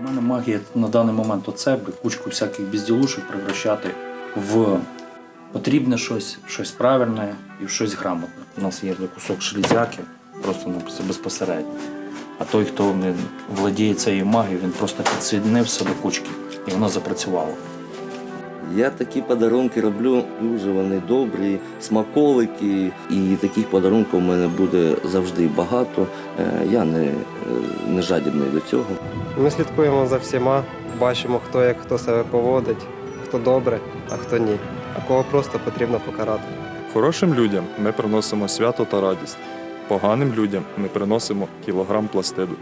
У мене магія на даний момент оце, кучку всяких безділушок превращати в потрібне щось, щось правильне і в щось грамотне. У нас є кусок шлізяки, просто безпосередньо. А той, хто не владіє цією магією, він просто підсоединив до кучки, і воно запрацювало. Я такі подарунки роблю дуже вони добрі, смаколики, і таких подарунків у мене буде завжди багато. Е, Я не, е, не жадібний до цього. Ми слідкуємо за всіма, бачимо, хто як хто себе поводить, хто добре, а хто ні, а кого просто потрібно покарати. Хорошим людям ми приносимо свято та радість. Поганим людям ми приносимо кілограм пластиду.